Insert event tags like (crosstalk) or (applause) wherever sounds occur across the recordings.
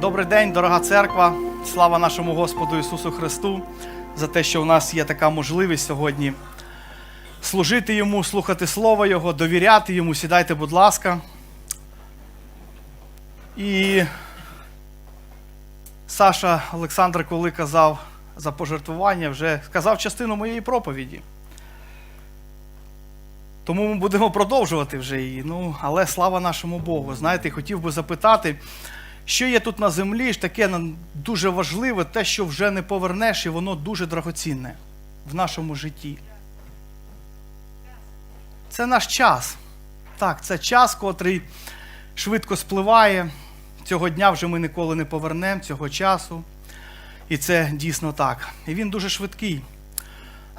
Добрий день, дорога церква. Слава нашому Господу Ісусу Христу за те, що у нас є така можливість сьогодні служити Йому, слухати Слово Його, довіряти Йому. Сідайте, будь ласка. І Саша Олександр, коли казав за пожертвування, вже сказав частину моєї проповіді. Тому ми будемо продовжувати вже її. Ну, але слава нашому Богу. Знаєте, хотів би запитати, що є тут на землі таке дуже важливе, те, що вже не повернеш, і воно дуже драгоцінне в нашому житті. Це наш час. Так, це час, котрий швидко спливає. Цього дня вже ми ніколи не повернемо, цього часу. І це дійсно так. І він дуже швидкий.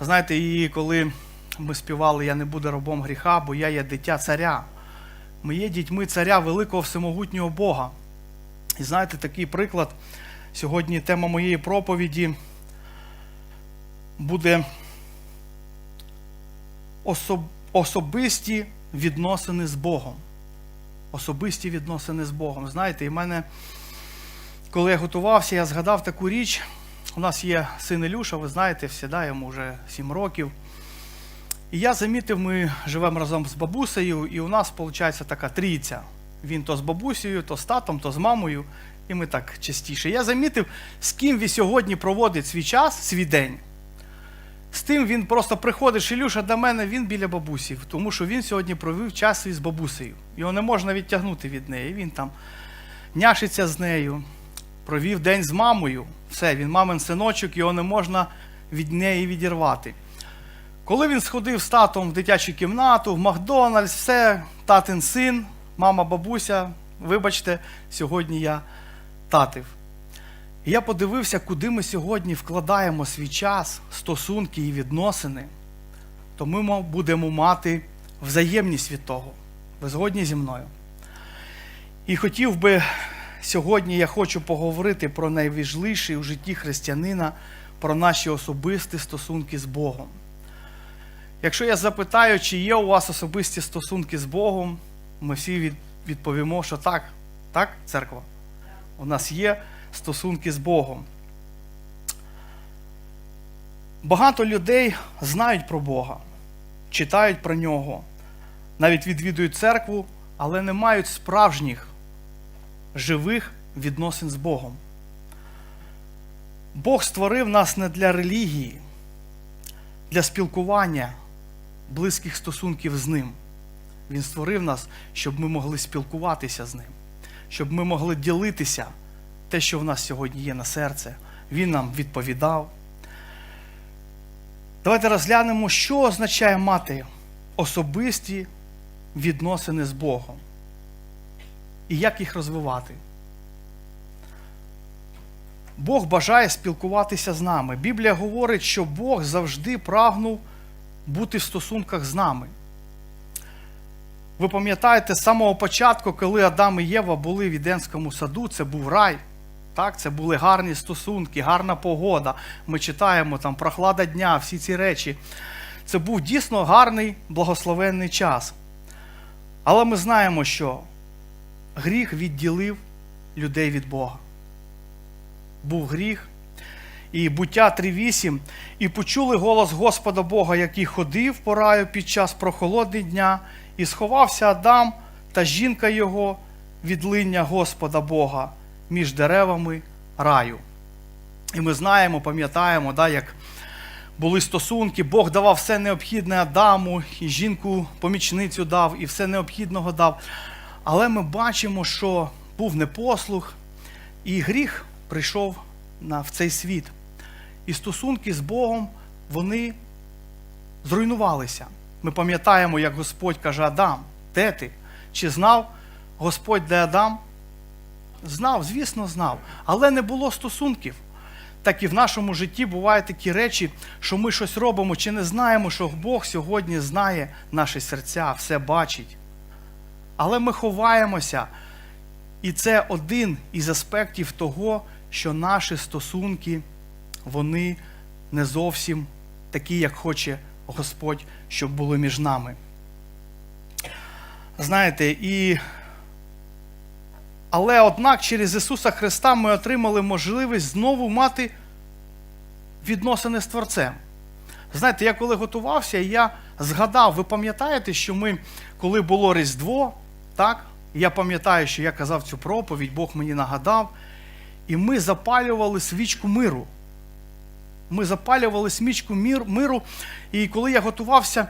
Знаєте, і коли ми співали Я не буду рабом гріха, бо я є дитя царя. Ми є дітьми царя великого всемогутнього Бога. І знаєте, такий приклад. Сьогодні тема моєї проповіді буде особ... особисті відносини з Богом. Особисті відносини з Богом. Знаєте, і в мене, коли я готувався, я згадав таку річ. У нас є син Ілюша, ви знаєте, всі, да, йому вже 7 років. І я замітив, ми живемо разом з бабусею, і у нас виходить така трійця. Він то з бабусею, то з татом, то з мамою, і ми так частіше. Я замітив, з ким він сьогодні проводить свій час, свій день. З тим він просто приходить, Ілюша до мене, він біля бабусі, тому що він сьогодні провів час із бабусею. Його не можна відтягнути від неї. Він там няшиться з нею, провів день з мамою. Все, він мамин синочок, його не можна від неї відірвати. Коли він сходив з татом в дитячу кімнату, в Макдональдс, все, татин син, мама, бабуся, вибачте, сьогодні я татив. І я подивився, куди ми сьогодні вкладаємо свій час, стосунки і відносини, то ми будемо мати взаємність від того. Ви згодні зі мною? І хотів би сьогодні я хочу поговорити про найважливіше у житті християнина, про наші особисті стосунки з Богом. Якщо я запитаю, чи є у вас особисті стосунки з Богом, ми всі від- відповімо, що так. Так, церква? У нас є стосунки з Богом. Багато людей знають про Бога, читають про нього, навіть відвідують церкву, але не мають справжніх живих відносин з Богом. Бог створив нас не для релігії, для спілкування, близьких стосунків з Ним. Він створив нас, щоб ми могли спілкуватися з Ним, щоб ми могли ділитися те, що в нас сьогодні є на серце. Він нам відповідав. Давайте розглянемо, що означає мати особисті відносини з Богом і як їх розвивати. Бог бажає спілкуватися з нами. Біблія говорить, що Бог завжди прагнув бути в стосунках з нами. Ви пам'ятаєте, з самого початку, коли Адам і Єва були в Іденському саду, це був рай. Так, це були гарні стосунки, гарна погода. Ми читаємо там прохлада дня, всі ці речі. Це був дійсно гарний благословенний час. Але ми знаємо, що гріх відділив людей від Бога. Був гріх. І буття 3.8. І почули голос Господа Бога, який ходив по раю під час прохолодних дня, і сховався Адам та жінка його від линня Господа Бога між деревами раю. І ми знаємо, пам'ятаємо, да, як були стосунки, Бог давав все необхідне Адаму, і жінку помічницю дав, і все необхідного дав. Але ми бачимо, що був непослух, і гріх прийшов на, в цей світ. І стосунки з Богом, вони зруйнувалися. Ми пам'ятаємо, як Господь каже Адам, де ти? Чи знав Господь, де Адам? Знав, звісно, знав. Але не було стосунків. Так і в нашому житті бувають такі речі, що ми щось робимо чи не знаємо, що Бог сьогодні знає наші серця, все бачить. Але ми ховаємося. І це один із аспектів того, що наші стосунки, вони не зовсім такі, як хоче Господь, щоб були між нами. Знаєте, і Але однак через Ісуса Христа ми отримали можливість знову мати відносини з Творцем. Знаєте, я коли готувався, я згадав, ви пам'ятаєте, що ми, коли було Різдво, так? Я пам'ятаю, що я казав цю проповідь, Бог мені нагадав, і ми запалювали свічку миру. Ми запалювали свічку мир, миру, і коли я готувався, е,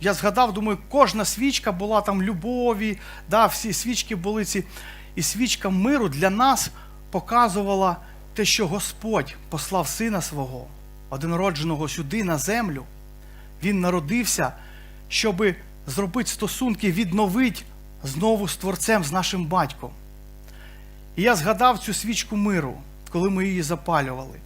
я згадав, думаю, кожна свічка була там любові, да, всі свічки були ці. І свічка миру для нас показувала те, що Господь послав Сина свого, одинородженого сюди на землю. Він народився, щоб зробити стосунки, відновити знову з Творцем, з нашим батьком. І я згадав цю свічку миру, коли ми її запалювали.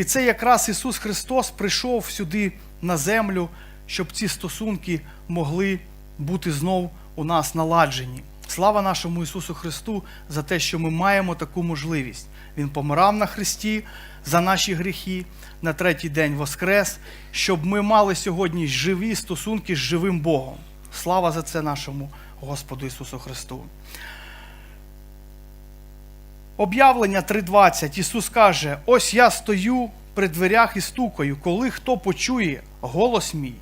І це якраз Ісус Христос прийшов сюди на землю, щоб ці стосунки могли бути знов у нас наладжені. Слава нашому Ісусу Христу за те, що ми маємо таку можливість. Він помирав на Христі за наші гріхи, на третій день воскрес, щоб ми мали сьогодні живі стосунки з живим Богом. Слава за це нашому Господу Ісусу Христу. Об'явлення 3.20 Ісус каже: Ось я стою при дверях і стукаю, коли хто почує голос мій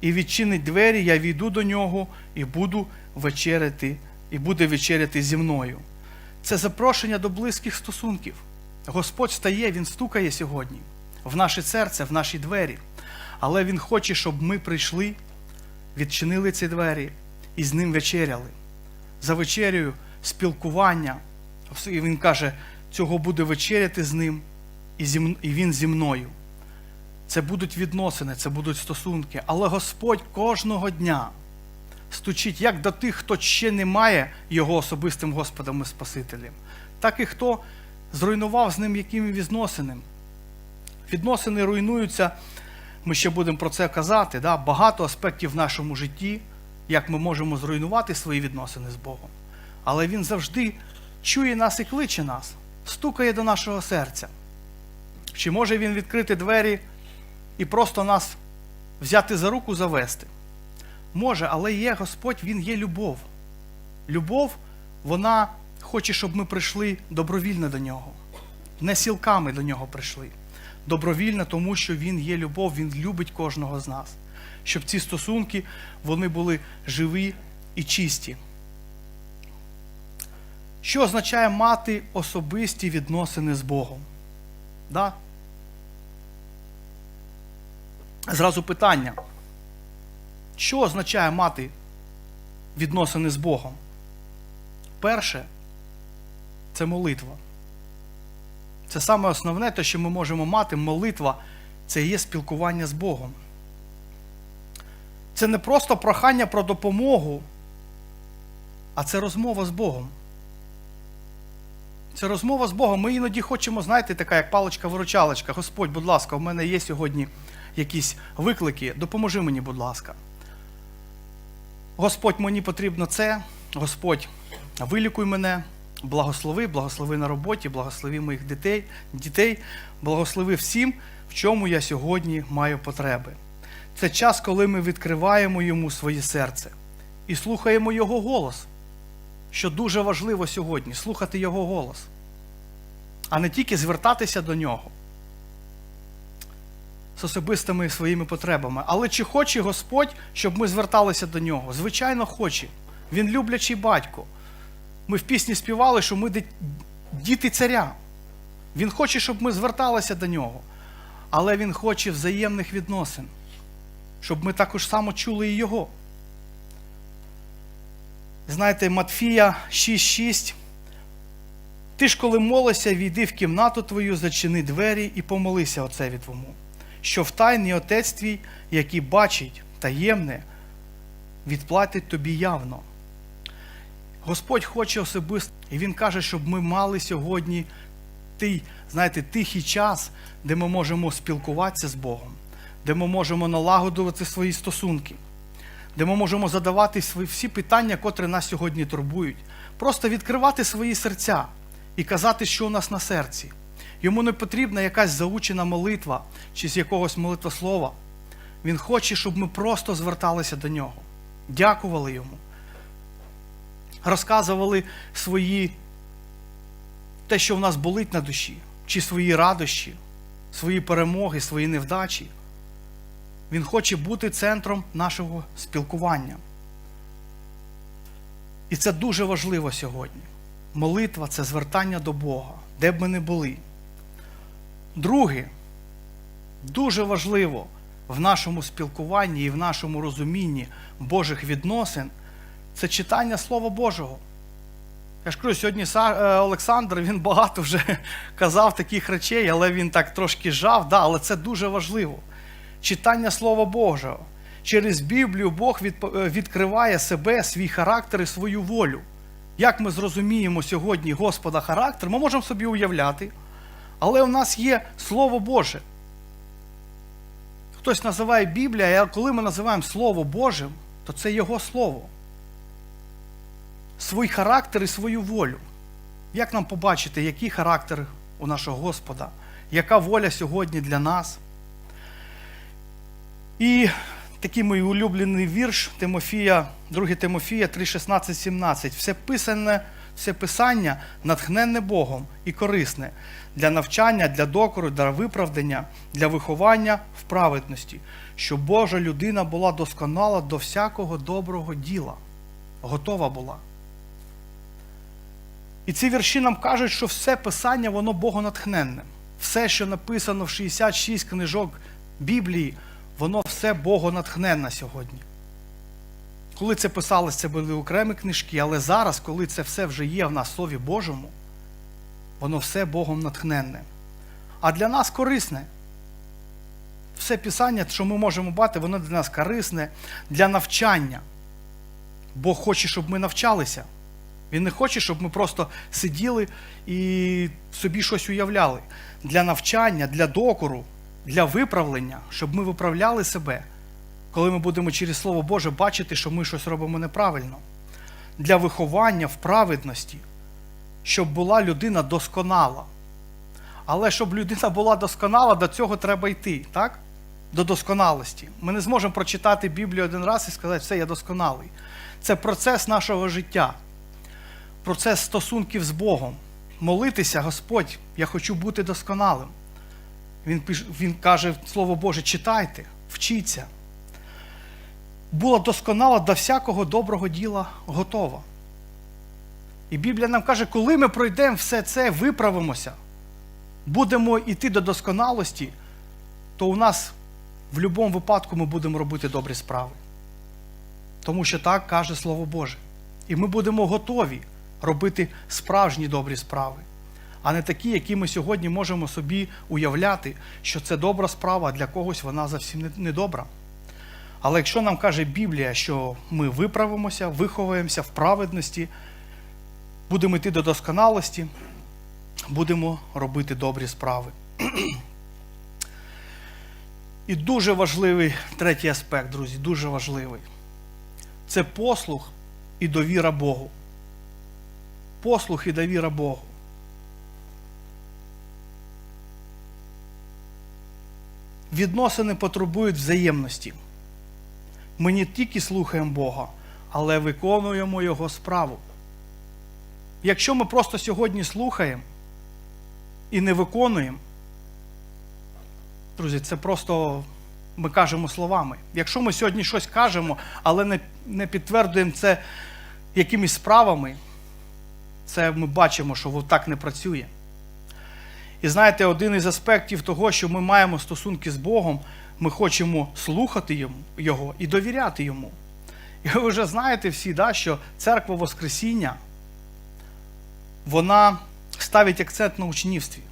і відчинить двері, я війду до нього і буду вечеряти, і буде вечеряти зі мною. Це запрошення до близьких стосунків. Господь стає, Він стукає сьогодні в наше серце, в наші двері. Але Він хоче, щоб ми прийшли, відчинили ці двері і з ним вечеряли. За вечерею спілкування. І він каже, цього буде вечеряти з ним, і, він зі мною. Це будуть відносини, це будуть стосунки. Але Господь кожного дня стучить як до тих, хто ще не має його особистим Господом і Спасителем, так і хто зруйнував з ним якими відносинами. Відносини руйнуються, ми ще будемо про це казати. Да? Багато аспектів в нашому житті, як ми можемо зруйнувати свої відносини з Богом. Але Він завжди чує нас і кличе нас, стукає до нашого серця. Чи може він відкрити двері і просто нас взяти за руку завести? Може, але є Господь, Він є любов. Любов, вона хоче, щоб ми прийшли добровільно до нього. Не сілками до нього прийшли. Добровільно, тому що Він є любов, Він любить кожного з нас. Щоб ці стосунки вони були живі і чисті. Що означає мати особисті відносини з Богом? Да? Зразу питання. Що означає мати відносини з Богом? Перше це молитва. Це саме основне, те, що ми можемо мати, молитва це є спілкування з Богом. Це не просто прохання про допомогу, а це розмова з Богом. Це розмова з Богом. Ми іноді хочемо, знаєте, така як паличка-виручалочка. Господь, будь ласка, у мене є сьогодні якісь виклики. Допоможи мені, будь ласка. Господь, мені потрібно це. Господь, вилікуй мене, благослови, благослови на роботі, благослови моїх дітей, дітей, благослови всім, в чому я сьогодні маю потреби. Це час, коли ми відкриваємо йому своє серце і слухаємо Його голос що дуже важливо сьогодні слухати Його голос, а не тільки звертатися до нього з особистими своїми потребами. Але чи хоче Господь, щоб ми зверталися до нього? Звичайно, хоче. Він люблячий батько. Ми в пісні співали, що ми діти царя. Він хоче, щоб ми зверталися до нього. Але Він хоче взаємних відносин, щоб ми також само чули і Його. Знаєте, Матфія 6,6. Ти ж, коли молишся, війди в кімнату твою, зачини двері і помолися Отцеві твому, що в тайний Отець твій, який бачить таємне, відплатить тобі явно. Господь хоче особисто, і Він каже, щоб ми мали сьогодні той, знаєте, тихий час, де ми можемо спілкуватися з Богом, де ми можемо налагодувати свої стосунки де ми можемо задавати свої всі питання, котрі нас сьогодні турбують. Просто відкривати свої серця і казати, що у нас на серці. Йому не потрібна якась заучена молитва чи з якогось молитвослова. Він хоче, щоб ми просто зверталися до нього, дякували йому. розказували свої те, що в нас болить на душі, чи свої радощі, свої перемоги, свої невдачі. Він хоче бути центром нашого спілкування. І це дуже важливо сьогодні. Молитва це звертання до Бога, де б ми не були. Друге, дуже важливо в нашому спілкуванні і в нашому розумінні Божих відносин це читання Слова Божого. Я ж кажу, сьогодні е, Олександр він багато вже (laughs) казав таких речей, але він так трошки жав, да, але це дуже важливо. Читання Слова Божого. Через Біблію Бог е, відкриває себе, свій характер і свою волю. Як ми зрозуміємо сьогодні Господа характер, ми можемо собі уявляти, але у нас є Слово Боже. Хтось називає Біблія, а коли ми називаємо Слово Божим, то це Його Слово. Свій характер і свою волю. Як нам побачити, який характер у нашого Господа, яка воля сьогодні для нас? І такий мій улюблений вірш Тимофія, 2 Тимофія 3, 16, 17. Все писане, все писання натхненне Богом і корисне для навчання, для докору, для виправдання, для виховання в праведності, щоб Божа людина була досконала до всякого доброго діла, готова була. І ці вірші нам кажуть, що все писання, воно богонатхненне. Все, що написано в 66 книжок Біблії, воно все богонатхненне сьогодні. Коли це писалось, це були окремі книжки, але зараз, коли це все вже є в нас в Слові Божому, воно все Богом натхненне. А для нас корисне. Все писання, що ми можемо бати, воно для нас корисне для навчання. Бог хоче, щоб ми навчалися. Він не хоче, щоб ми просто сиділи і собі щось уявляли. Для навчання, для докору, для виправлення, щоб ми виправляли себе, коли ми будемо через Слово Боже бачити, що ми щось робимо неправильно. Для виховання в праведності, щоб була людина досконала. Але щоб людина була досконала, до цього треба йти, так? До досконалості. Ми не зможемо прочитати Біблію один раз і сказати, все, я досконалий. Це процес нашого життя процес стосунків з Богом. Молитися, Господь, я хочу бути досконалим. Він, він каже, Слово Боже, читайте, вчіться. Була досконала до всякого доброго діла готова. І Біблія нам каже, коли ми пройдемо все це, виправимося, будемо йти до досконалості, то у нас в будь-якому випадку ми будемо робити добрі справи. Тому що так каже Слово Боже. І ми будемо готові робити справжні добрі справи, а не такі, які ми сьогодні можемо собі уявляти, що це добра справа, а для когось вона зовсім не- добра. Але якщо нам каже Біблія, що ми виправимося, виховуємося в праведності, будемо йти до досконалості, будемо робити добрі справи. І дуже важливий третій аспект, друзі, дуже важливий. Це послух і довіра Богу. Послух і довіра Богу. Відносини потребують взаємності. Ми не тільки слухаємо Бога, але виконуємо Його справу. Якщо ми просто сьогодні слухаємо і не виконуємо, друзі, це просто ми кажемо словами. Якщо ми сьогодні щось кажемо, але не, не підтверджуємо це якимись справами, це ми бачимо, що так не працює. І знаєте, один із аспектів того, що ми маємо стосунки з Богом, ми хочемо слухати Його і довіряти йому. І ви вже знаєте всі, да, що церква Воскресіння, вона ставить акцент на учнівстві.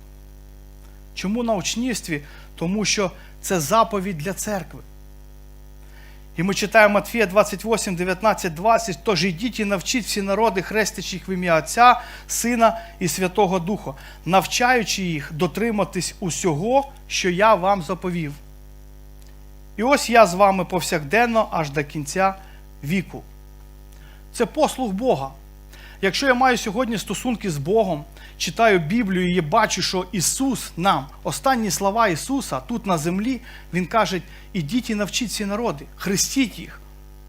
Чому на учнівстві? Тому що це заповідь для церкви. І ми читаємо Матфія 28, 19, 20. Тож ідіть і навчіть всі народи, хрестячи їх в ім'я Отця, Сина і Святого Духа, навчаючи їх дотриматись усього, що я вам заповів. І ось я з вами повсякденно аж до кінця віку. Це послуг Бога. Якщо я маю сьогодні стосунки з Богом, читаю Біблію і бачу, що Ісус нам, останні слова Ісуса тут на землі, Він каже: ідіть і навчіть ці народи, хрестіть їх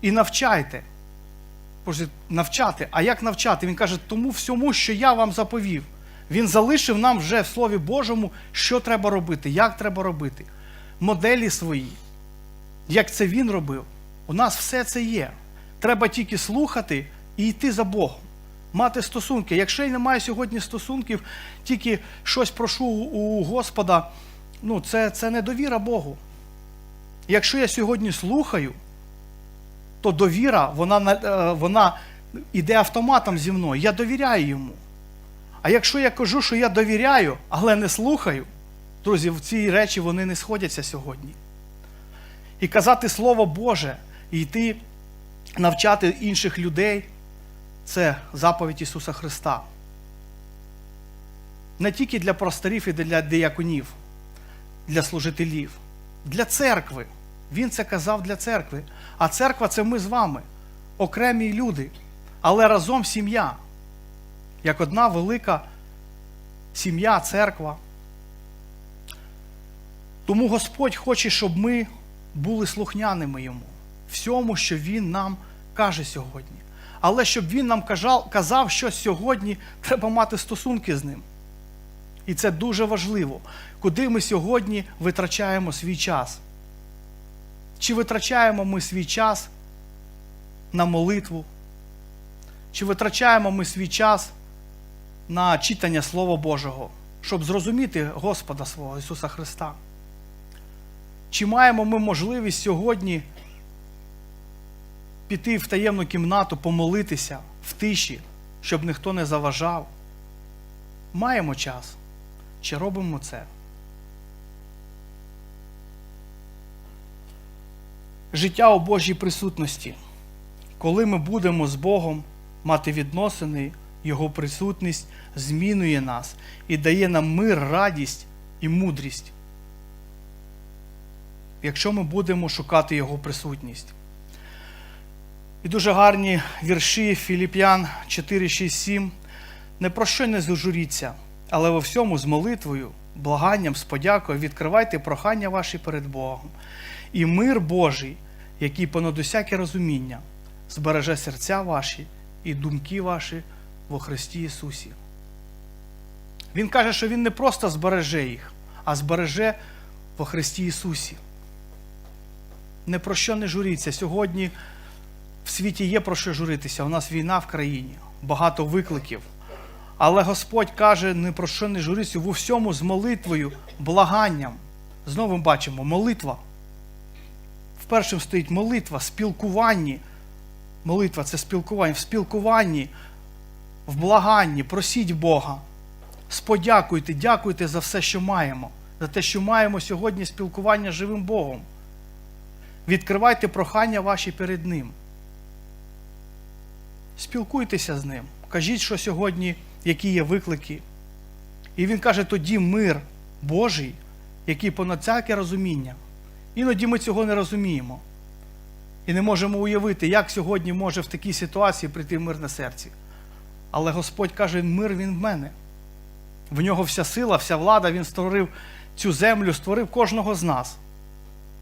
і навчайте. Навчати. А як навчати? Він каже, тому всьому, що я вам заповів. Він залишив нам вже в Слові Божому, що треба робити, як треба робити, моделі свої. Як це він робив. У нас все це є. Треба тільки слухати і йти за Богом, мати стосунки. Якщо я не маю сьогодні стосунків, тільки щось прошу у Господа, ну це, це не довіра Богу. Якщо я сьогодні слухаю, то довіра, вона, е, вона йде автоматом зі мною. Я довіряю йому. А якщо я кажу, що я довіряю, але не слухаю, друзі, ці речі вони не сходяться сьогодні. І казати Слово Боже, і йти навчати інших людей це заповідь Ісуса Христа. Не тільки для простарів і для дияконів, для служителів, для церкви. Він це казав для церкви. А церква це ми з вами, окремі люди, але разом сім'я. Як одна велика сім'я, церква. Тому Господь хоче, щоб ми були слухняними йому, всьому, що Він нам каже сьогодні. Але щоб він нам казав, що сьогодні треба мати стосунки з ним. І це дуже важливо, куди ми сьогодні витрачаємо свій час. Чи витрачаємо ми свій час на молитву? Чи витрачаємо ми свій час на читання Слова Божого, щоб зрозуміти Господа свого Ісуса Христа? Чи маємо ми можливість сьогодні піти в таємну кімнату, помолитися в тиші, щоб ніхто не заважав? Маємо час. Чи робимо це? Життя у Божій присутності. Коли ми будемо з Богом мати відносини, Його присутність змінює нас і дає нам мир, радість і мудрість. Якщо ми будемо шукати Його присутність. І дуже гарні вірші Філіп'ян 4, 6, 7. Не про що не зажуріться, але во всьому з молитвою, благанням, з подякою відкривайте прохання ваші перед Богом. І мир Божий, який понад усяке розуміння, збереже серця ваші і думки ваші во Христі Ісусі. Він каже, що Він не просто збереже їх, а збереже во Христі Ісусі. Не про що не журіться. Сьогодні в світі є про що журитися. У нас війна в країні, багато викликів. Але Господь каже, не про що не журіться, в усьому з молитвою, благанням. Знову ми бачимо молитва. В першому стоїть молитва, спілкуванні. Молитва це спілкування. В спілкуванні, в благанні, просіть Бога. Сподякуйте, дякуйте за все, що маємо, за те, що маємо сьогодні спілкування з живим Богом. Відкривайте прохання ваші перед Ним. Спілкуйтеся з ним. Кажіть, що сьогодні, які є виклики. І він каже, тоді мир Божий, який понад всяке розуміння. Іноді ми цього не розуміємо. І не можемо уявити, як сьогодні може в такій ситуації прийти мир на серці. Але Господь каже, мир він в мене. В нього вся сила, вся влада, Він створив цю землю, створив кожного з нас.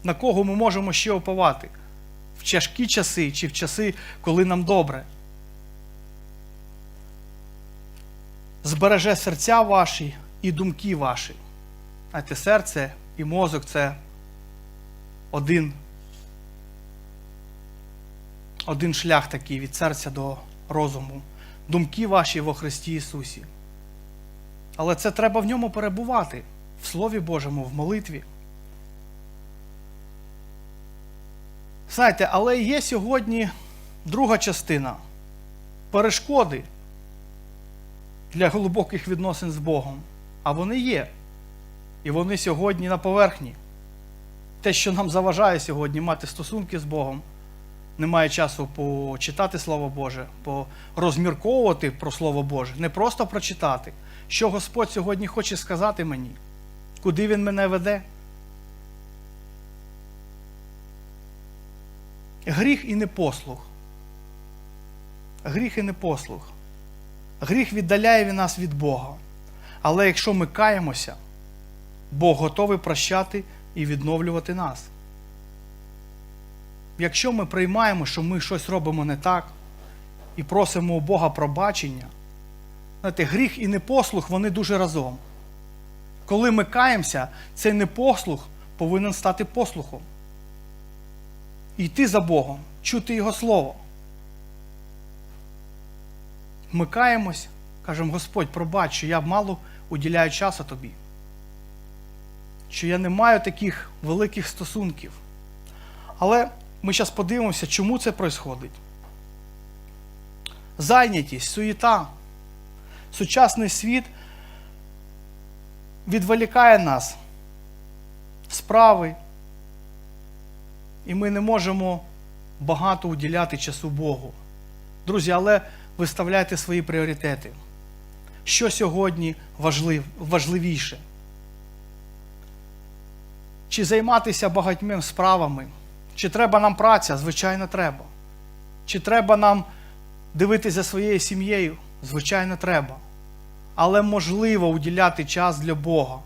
На кого ми можемо ще оповати? В тяжкі часи чи в часи, коли нам добре. Збереже серця ваші і думки ваші. Знаєте, серце і мозок це один, один шлях такий від серця до розуму. Думки ваші во Христі Ісусі. Але це треба в ньому перебувати, в Слові Божому, в молитві. Знаєте, але є сьогодні друга частина перешкоди для глибоких відносин з Богом. А вони є. І вони сьогодні на поверхні. Те, що нам заважає сьогодні мати стосунки з Богом, немає часу почитати Слово Боже, порозмірковувати про Слово Боже, не просто прочитати, що Господь сьогодні хоче сказати мені, куди Він мене веде. Гріх і непослух. Гріх і непослух. Гріх віддаляє від нас від Бога. Але якщо ми каємося, Бог готовий прощати і відновлювати нас. Якщо ми приймаємо, що ми щось робимо не так, і просимо у Бога пробачення, знаєте, гріх і непослух вони дуже разом. Коли ми каємося, цей непослух повинен стати послухом. Йти за Богом, чути Його Слово. Ми каємось, кажемо, Господь, пробач, що я мало уділяю часу тобі. Що я не маю таких великих стосунків. Але ми зараз подивимося, чому це відбувається. Зайнятість, суєта, сучасний світ відволікає нас справи, і ми не можемо багато уділяти часу Богу. Друзі, але виставляйте свої пріоритети. Що сьогодні важлив, важливіше? Чи займатися багатьма справами? Чи треба нам праця? Звичайно, треба. Чи треба нам дивитися своєю сім'єю? Звичайно, треба. Але можливо уділяти час для Бога.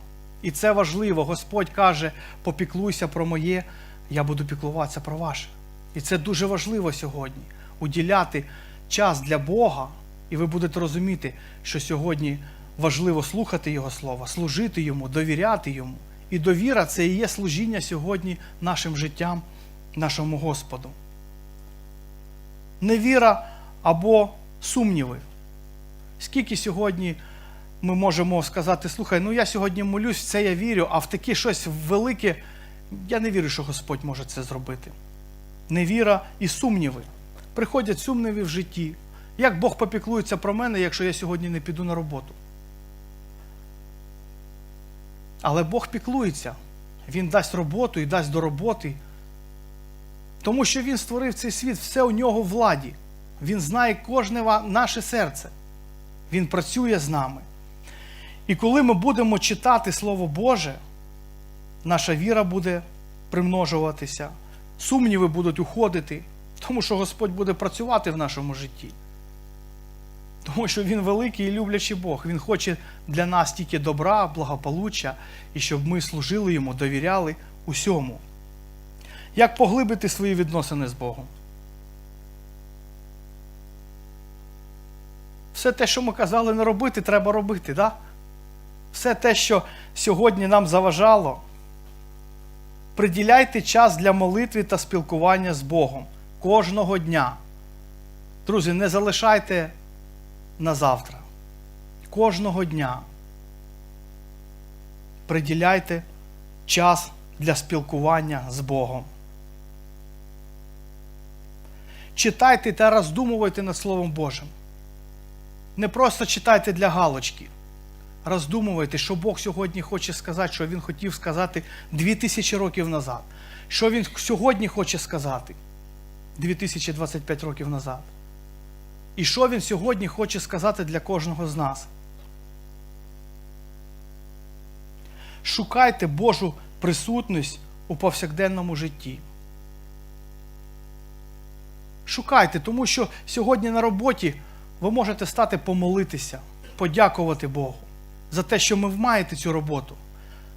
І це важливо. Господь каже: попіклуйся про моє, я буду піклуватися про ваше. І це дуже важливо сьогодні. Уділяти час для Бога, і ви будете розуміти, що сьогодні важливо слухати Його Слова, служити Йому, довіряти Йому. І довіра це і є служіння сьогодні нашим життям, нашому Господу. Невіра або сумніви. Скільки сьогодні ми можемо сказати, слухай, ну я сьогодні молюсь, це я вірю, а в таке щось велике, я не вірю, що Господь може це зробити. Невіра і сумніви. Приходять сумніви в житті. Як Бог попіклується про мене, якщо я сьогодні не піду на роботу? Але Бог піклується. Він дасть роботу і дасть до роботи. Тому що Він створив цей світ, все у нього в владі. Він знає кожне наше серце. Він працює з нами. І коли ми будемо читати Слово Боже, наша віра буде примножуватися, сумніви будуть уходити, тому що Господь буде працювати в нашому житті. Тому що Він великий і люблячий Бог. Він хоче для нас тільки добра, благополуччя, і щоб ми служили йому, довіряли усьому. Як поглибити свої відносини з Богом? Все те, що ми казали не робити, треба робити, да? Все те, що сьогодні нам заважало. Приділяйте час для молитви та спілкування з Богом кожного дня. Друзі, не залишайте на завтра. Кожного дня приділяйте час для спілкування з Богом. Читайте та роздумувайте над Словом Божим. Не просто читайте для галочки. Роздумувайте, що Бог сьогодні хоче сказати, що Він хотів сказати 2000 років назад. Що Він сьогодні хоче сказати 2025 років назад. І що Він сьогодні хоче сказати для кожного з нас. Шукайте Божу присутність у повсякденному житті. Шукайте, тому що сьогодні на роботі ви можете стати помолитися, подякувати Богу за те, що ми маєте цю роботу,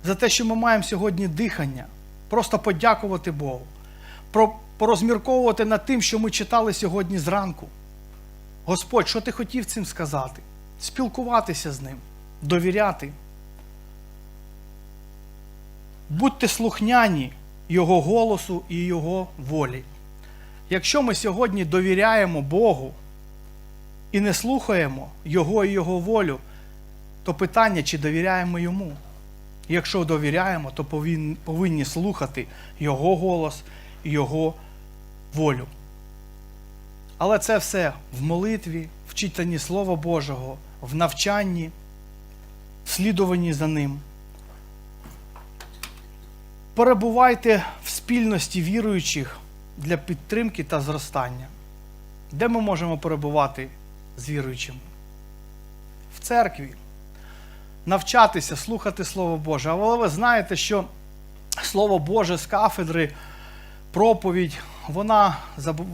за те, що ми маємо сьогодні дихання, просто подякувати Богу, порозмірковувати над тим, що ми читали сьогодні зранку. Господь, що ти хотів цим сказати? Спілкуватися з ним, довіряти. Будьте слухняні Його голосу і Його волі. Якщо ми сьогодні довіряємо Богу і не слухаємо Його і Його волю, то питання, чи довіряємо йому. Якщо довіряємо, то повинні, слухати Його голос і Його волю. Але це все в молитві, в читанні Слова Божого, в навчанні, в слідуванні за ним. Перебувайте в спільності віруючих для підтримки та зростання. Де ми можемо перебувати з віруючими? В церкві. Навчатися, слухати Слово Боже. Але ви знаєте, що Слово Боже з кафедри, проповідь, вона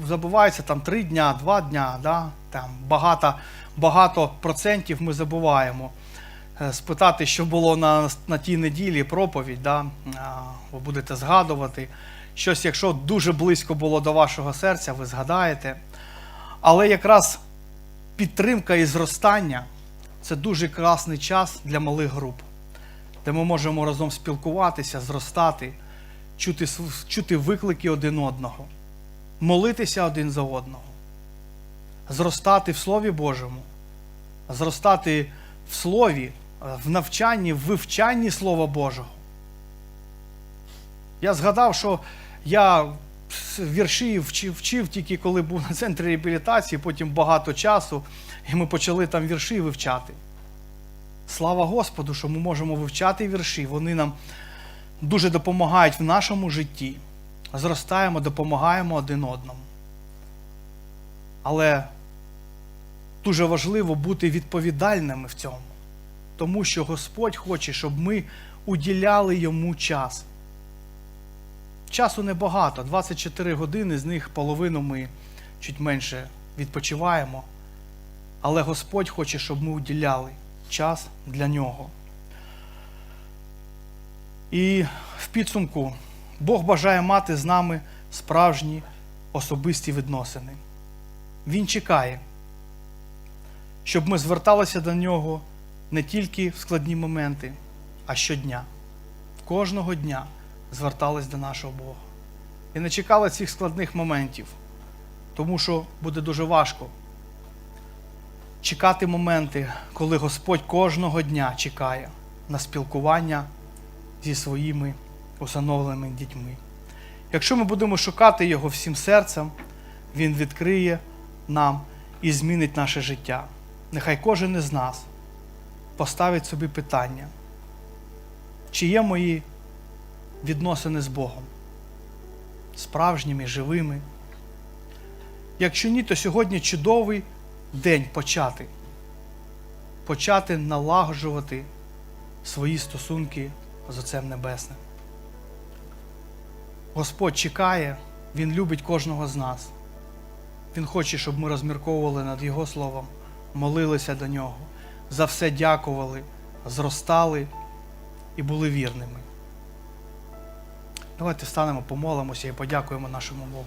забувається там три дня, два дня, да? там багато, багато процентів ми забуваємо. Е, Спитати, що було на, на тій неділі проповідь, да? ви будете згадувати. Щось, якщо дуже близько було до вашого серця, ви згадаєте. Але якраз підтримка і зростання це дуже класний час для малих груп, де ми можемо разом спілкуватися, зростати, чути, чути виклики один одного, молитися один за одного, зростати в Слові Божому, зростати в Слові, в навчанні, в вивчанні Слова Божого. Я згадав, що я вірші вчив, вчив тільки коли був на центрі реабілітації, потім багато часу, і ми почали там вірші вивчати. Слава Господу, що ми можемо вивчати вірші. Вони нам дуже допомагають в нашому житті. Зростаємо, допомагаємо один одному. Але дуже важливо бути відповідальними в цьому, тому що Господь хоче, щоб ми уділяли йому час. Часу небагато, 24 години, з них половину ми чуть менше відпочиваємо. Але Господь хоче, щоб ми уділяли час для нього. І в підсумку Бог бажає мати з нами справжні особисті відносини. Він чекає, щоб ми зверталися до нього не тільки в складні моменти, а щодня. Кожного дня звертались до нашого Бога. І не чекали цих складних моментів, тому що буде дуже важко чекати моменти, коли Господь кожного дня чекає на спілкування зі своїми усиновленими дітьми. Якщо ми будемо шукати Його всім серцем, Він відкриє нам і змінить наше життя. Нехай кожен із нас поставить собі питання, чи є мої відносини з Богом, справжніми, живими. Якщо ні, то сьогодні чудовий день почати. Почати налагоджувати свої стосунки з Отцем Небесним. Господь чекає, Він любить кожного з нас. Він хоче, щоб ми розмірковували над Його Словом, молилися до Нього, за все дякували, зростали і були вірними. Давайте станемо, помолимося і подякуємо нашому Богу.